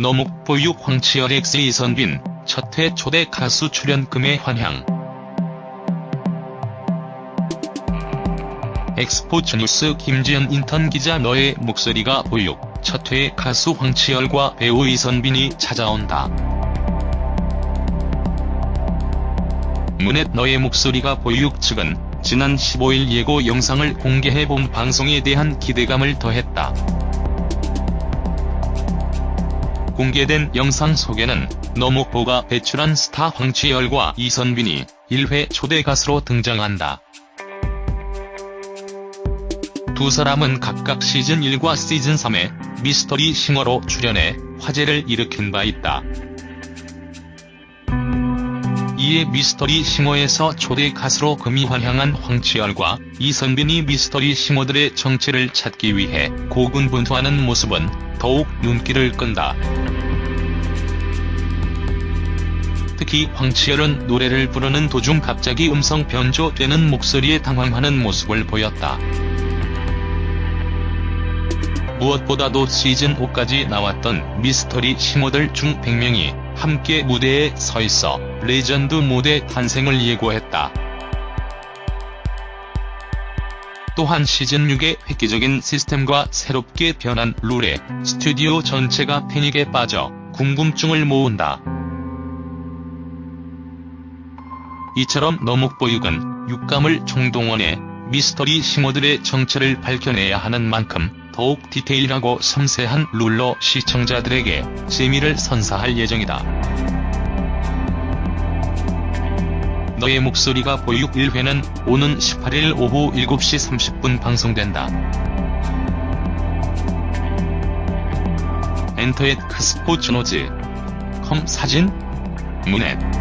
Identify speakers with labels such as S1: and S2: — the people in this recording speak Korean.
S1: 너목 보육 황치열 엑스 이선빈, 첫 회 초대 가수 출연금에 환향. 엑스포츠 뉴스 김지연 인턴 기자 너의 목소리가 보육, 첫 회 가수 황치열과 배우 이선빈이 찾아온다. 문넷 너의 목소리가 보육 측은 지난 15일 예고 영상을 공개해 본 방송에 대한 기대감을 더했다. 공개된 영상 속에는 너목보가 배출한 스타 황치열과 이선빈이 1회 초대 가수로 등장한다. 두 사람은 각각 시즌 1과 시즌3의 미스터리 싱어로 출연해 화제를 일으킨 바 있다. 이에 미스터리 싱어에서 초대 가수로 금이 환향한 황치열과 이선빈이 미스터리 싱어들의 정체를 찾기 위해 고군분투하는 모습은 더욱 눈길을 끈다. 특히 황치열은 노래를 부르는 도중 갑자기 음성 변조되는 목소리에 당황하는 모습을 보였다. 무엇보다도 시즌5까지 나왔던 미스터리 싱어들 중 100명이 함께 무대에 서 있어 레전드 무대 탄생을 예고했다. 또한 시즌6의 획기적인 시스템과 새롭게 변한 룰에 스튜디오 전체가 패닉에 빠져 궁금증을 모은다. 이처럼 너목보육은 육감을 총동원해 미스터리 싱어들의 정체를 밝혀내야 하는 만큼 더욱 디테일하고 섬세한 룰로 시청자들에게 재미를 선사할 예정이다. 너의 목소리가 보육 1회는 오는 18일 오후 7시 30분 방송된다. 엔터의 크스포츠노즈 컴 사진 문넷